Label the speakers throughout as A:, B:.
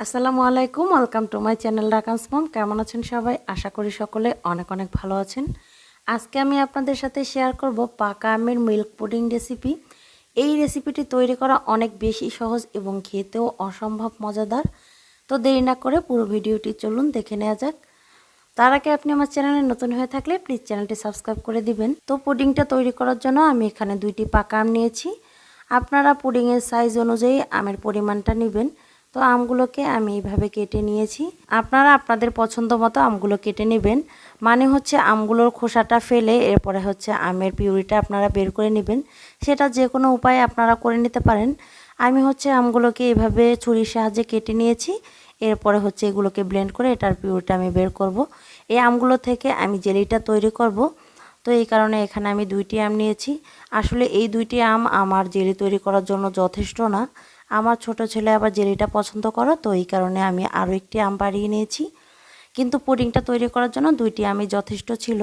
A: আসসালামু আলাইকুম welcome to my channel ডাকান্স মম কেমন আছেন সবাই? আশা করি সকলে অনেক অনেক ভালো আছেন। আজকে আমি আপনাদের সাথে শেয়ার করব পাকা আমের মিল্ক পুডিং রেসিপি এই রেসিপিটি তৈরি করা অনেক বেশি সহজ এবং খেতেও অসম্ভব মজাদার। তো দেরি না করে পুরো ভিডিওটি চলুন দেখে নেওয়া যাক। তার আগে আপনি আমার চ্যানেলে নতুন হয়ে থাকলে প্লিজ চ্যানেলটি সাবস্ক্রাইব করে দিবেন। তো পুডিংটা তৈরি করার জন্য আমি এখানে দুইটি পাকা আম নিয়েছি। আপনারা পুডিংয়ের সাইজ অনুযায়ী আমের পরিমাণটা নেবেন। তো আমগুলোকে আমি এইভাবে কেটে নিয়েছি। আপনারা আপনাদের পছন্দ মতো আমগুলো কেটে নেবেন। মানে হচ্ছে আমগুলোর খোসাটা ফেলে এরপরে হচ্ছে আমের পিউরিটা আপনারা বের করে নেবেন। সেটা যে কোনো উপায়ে আপনারা করে নিতে পারেন। আমি হচ্ছে আমগুলোকে এভাবে ছুরির সাহায্যে কেটে নিয়েছি। এরপরে হচ্ছে এগুলোকে ব্লেন্ড করে এটার পিউরিটা আমি বের করব। এই আমগুলো থেকে আমি জেলিটা তৈরি করব। তো এই কারণে এখানে আমি দুইটি আম নিয়েছি। আসলে এই দুইটি আম আমার জেলি তৈরি করার জন্য যথেষ্ট না। আমার ছোট ছেলে আবার জেলিটা পছন্দ করো, তো এই কারণে আমি আরও একটি আম বাড়িয়ে নিয়েছি। কিন্তু পুডিংটা তৈরি করার জন্য দুইটি আমি যথেষ্ট ছিল।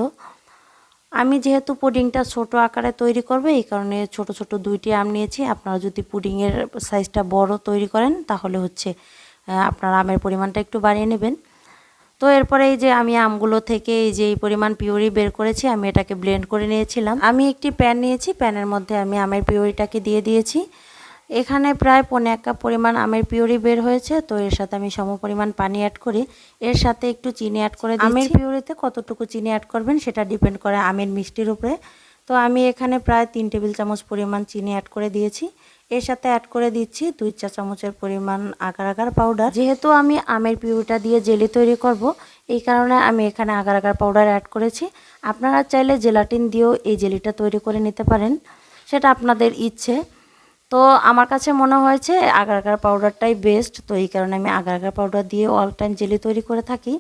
A: আমি যেহেতু পুডিংটা ছোট আকারে তৈরি করবে, এই কারণে ছোট ছোট দুইটি আম নিয়েছি। আপনারা যদি পুডিংয়ের সাইজটা বড় তৈরি করেন, তাহলে হচ্ছে আপনার আমের পরিমাণটা একটু বাড়িয়ে নেবেন। তো এরপরে এই যে আমি আমগুলো থেকে এই যে এই পরিমাণ পিউরি বের করেছি, আমি এটাকে ব্লেন্ড করে নিয়েছিলাম। আমি একটি প্যান নিয়েছি, প্যানের মধ্যে আমি আমের পিউরিটাকে দিয়ে দিয়েছি। এখানে প্রায় পনে এক কাপ পরিমাণ আমের পিউরি বের হয়েছে, তো এর সাথে আমি সম পরিমাণ পানি অ্যাড করি। এর সাথে একটু চিনি অ্যাড করে আমের পিউরিতে কতটুকু চিনি অ্যাড করবেন সেটা ডিপেন্ড করে আমের মিষ্টির উপরে। তো আমি এখানে প্রায় তিন টেবিল চামচ পরিমাণ চিনি অ্যাড করে দিয়েছি। এর সাথে অ্যাড করে দিচ্ছি দুই চা চামচের পরিমাণ আগার আগার পাউডার যেহেতু আমি আমের পিউরিটা দিয়ে জেলি তৈরি করব, এই কারণে আমি এখানে আগার আগার পাউডার অ্যাড করেছি। আপনারা চাইলে জেলাটিন দিয়েও এই জেলিটা তৈরি করে নিতে পারেন। সেটা আপনাদের ইচ্ছে। তো আমার কাছে মনে হয়েছে আগার আগার পাউডারটাই বেস্ট তো এই কারণে আমি আগার আগার পাউডার দিয়ে অল টাইম জেলি তৈরি করে থাকি।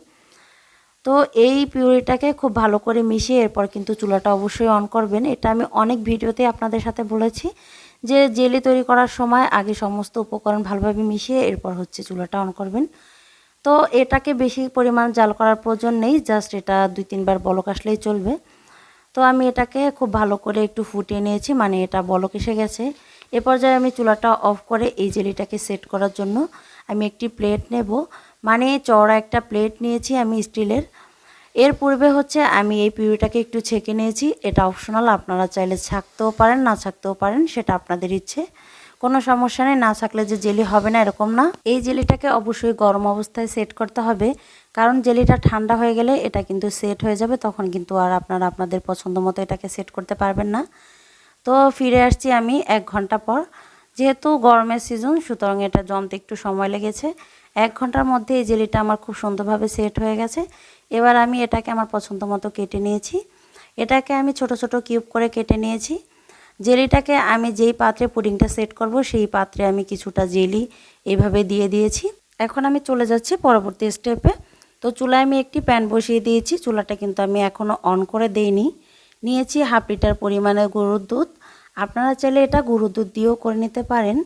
A: তো এই পিউরিটাকে খুব ভালো করে মিশিয়ে এরপর কিন্তু চুলাটা অবশ্যই অন করবেন। এটা আমি অনেক ভিডিওতে আপনাদের সাথে বলেছি যে জেলি তৈরি করার সময় আগে সমস্ত উপকরণ ভালোভাবে মিশিয়ে এরপর হচ্ছে চুলাটা অন করবেন। তো এটাকে বেশি পরিমাণ জাল করার প্রয়োজন নেই জাস্ট এটা দুই তিনবার বলক আসলেই চলবে। তো আমি এটাকে খুব ভালো করে একটু ফুটিয়ে নিয়েছি মানে এটা বলক এসে গেছে। এ পর্যায়ে আমি চুলাটা অফ করে এই জেলিটাকে সেট করার জন্য আমি একটি প্লেট নেব। মানে চওড়া একটা প্লেট নিয়েছি আমি স্টিলের। এর পূর্বে হচ্ছে আমি এই পিউরিটাকে একটু ছেঁকে নিয়েছি। এটা অপশনাল, আপনারা চাইলে ছাকতেও পারেন, না ছাকতেও পারেন, সেটা আপনাদের ইচ্ছে। কোনো সমস্যা নেই, না থাকলে যে জেলি হবে না, এরকম না। এই জেলিটাকে অবশ্যই গরম অবস্থায় সেট করতে হবে, কারণ জেলিটা ঠান্ডা হয়ে গেলে এটা কিন্তু সেট হয়ে যাবে, তখন কিন্তু আর আপনারা আপনাদের পছন্দ মতো এটাকে সেট করতে পারবেন না। তো ফিরে আসছি আমি এক ঘণ্টা পর। যেহেতু গরমের সিজন সুতরাং এটা জমতে একটু সময় লেগেছে। এক ঘণ্টার মধ্যে এই জেলিটা আমার খুব সুন্দরভাবে সেট হয়ে গেছে। এবার আমি এটাকে আমার পছন্দ মতো কেটে নিয়েছি। এটাকে আমি ছোট ছোট কিউব করে কেটে নিয়েছি। জেলিটাকে আমি যেই পাত্রে পুডিংটা সেট করব, সেই পাত্রে আমি কিছুটা জেলি এইভাবে দিয়ে দিয়েছি। এখন আমি চলে যাচ্ছি পরবর্তী স্টেপে তো চুলায় আমি একটি প্যান বসিয়ে দিয়েছি। চুলাটা কিন্তু আমি এখনও অন করে দেইনি। নিয়েছি হাফ লিটার পরিমাণে গরুর দুধ। আপনারা চাইলে এটা গরুর দুধ দিয়েও করে নিতে পারেন।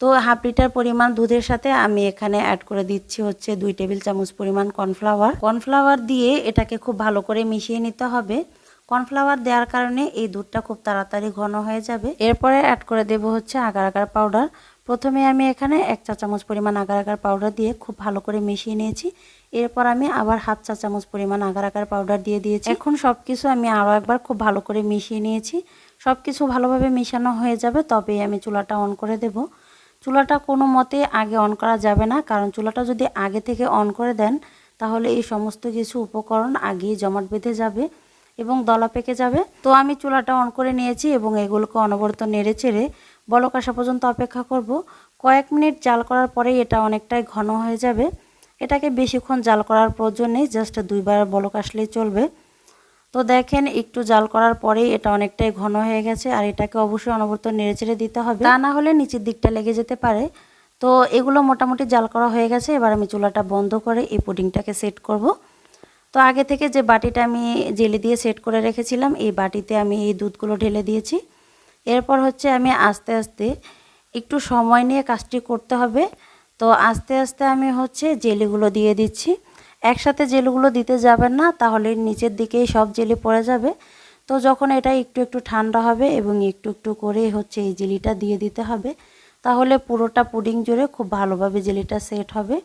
A: তো হাফ লিটার পরিমাণ দুধের সাথে আমি এখানে অ্যাড করে দিচ্ছি হচ্ছে দুই টেবিল চামচ পরিমাণ কর্নফ্লাওয়ার কর্নফ্লাওয়ার দিয়ে এটাকে খুব ভালো করে মিশিয়ে নিতে হবে। কর্নফ্লাওয়ার দেওয়ার কারণে এই দুধটা খুব তাড়াতাড়ি ঘন হয়ে যাবে। এরপরে অ্যাড করে দেব হচ্ছে আগার আগার পাউডার প্রথমে আমি এখানে এক চা চামচ পরিমাণ আগার আগার পাউডার দিয়ে খুব ভালো করে মিশিয়ে নিয়েছি। এরপর আমি আবার হাফ চা চামচ পরিমাণ আগার আগার পাউডার দিয়ে দিয়েছি। এখন সব কিছু আমি আরও একবার খুব ভালো করে মিশিয়ে নিয়েছি। সব কিছু ভালোভাবে মিশানো হয়ে যাবে, তবেই আমি চুলাটা অন করে দেব। চুলাটা কোনো মতে আগে অন করা যাবে না, কারণ চুলাটা যদি আগে থেকে অন করে দেন, তাহলে এই সমস্ত কিছু উপকরণ আগেই জমাট বেঁধে যাবে এবং দলা পেকে যাবে। তো আমি চুলাটা অন করে নিয়েছি এবং এগুলোকে অনবরত নেড়ে চেড়ে বলক আসা পর্যন্ত অপেক্ষা করব। কয়েক মিনিট জাল করার পরেই এটা অনেকটাই ঘন হয়ে যাবে। এটাকে বেশিক্ষণ জাল করার প্রয়োজন নেই, জাস্ট দুইবার বলক আসলেই চলবে। তো দেখেন, একটু জাল করার পরেই এটা অনেকটাই ঘন হয়ে গেছে আর এটাকে অবশ্যই অনবরত নেড়েচেড়ে দিতে হবে। তা না হলে নিচের দিকটা লেগে যেতে পারে। তো এগুলো মোটামুটি জাল করা হয়ে গেছে, এবার আমি চুলাটা বন্ধ করে এই পুডিংটাকে সেট করব। তো আগে থেকে যে বাটিটা আমি জেলি দিয়ে সেট করে রেখেছিলাম, এই বাটিতে আমি এই দুধগুলো ঢেলে দিয়েছি। এরপর হচ্ছে আমি আস্তে আস্তে একটু সময় নিয়ে কাজটি করতে হবে। তো আস্তে আস্তে আমি হচ্ছে জেলিগুলো দিয়ে দিচ্ছি। একসাথে জেলিগুলো দিতে যাবেন না, তাহলে নিচের দিকেই সব জেলি পড়ে যাবে। তো যখন এটা একটু একটু ঠান্ডা হবে এবং একটু একটু করে হচ্ছে এই জেলিটা দিয়ে দিতে হবে, তাহলে পুরোটা পুডিং জুড়ে খুব ভালোভাবে জেলিটা সেট হবে।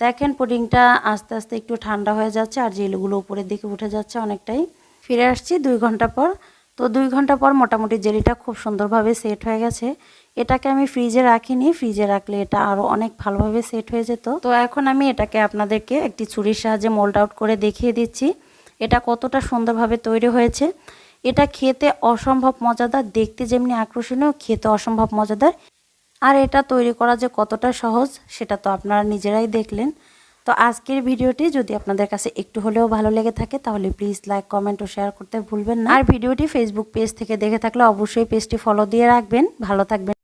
A: দেখেন পুডিংটা আস্তে আস্তে একটু ঠান্ডা হয়ে যাচ্ছে আর জেলিগুলো উপরের দিকে উঠে যাচ্ছে অনেকটাই। ফিরে আসছি দুই ঘণ্টা পর। তো দুই ঘণ্টা পর মোটামুটি জেলিটা খুব সুন্দরভাবে সেট হয়ে গেছে। এটাকে আমি ফ্রিজে রাখিনি। ফ্রিজে রাখলে এটা আরও অনেক ভালোভাবে সেট হয়ে যেত। তো এখন আমি এটাকে আপনাদেরকে একটি ছুরির সাহায্যে মোল্ড আউট করে দেখিয়ে দিচ্ছি। এটা কতটা সুন্দরভাবে তৈরি হয়েছে। এটা খেতে অসম্ভব মজাদার, দেখতে যেমনি আকর্ষণীয়, খেতে অসম্ভব মজাদার। আর এটা তৈরি করা যে কতটা সহজ, সেটা তো আপনারা নিজেরাই দেখলেন। তো আজকের ভিডিওটি যদি আপনাদের কাছে একটু হলেও ভালো লেগে থাকে, তাহলে প্লিজ লাইক কমেন্ট ও শেয়ার করতে ভুলবেন না। আর ভিডিওটি ফেসবুক পেজ থেকে দেখে থাকলে অবশ্যই পেজটি ফলো দিয়ে রাখবেন। ভালো থাকবেন।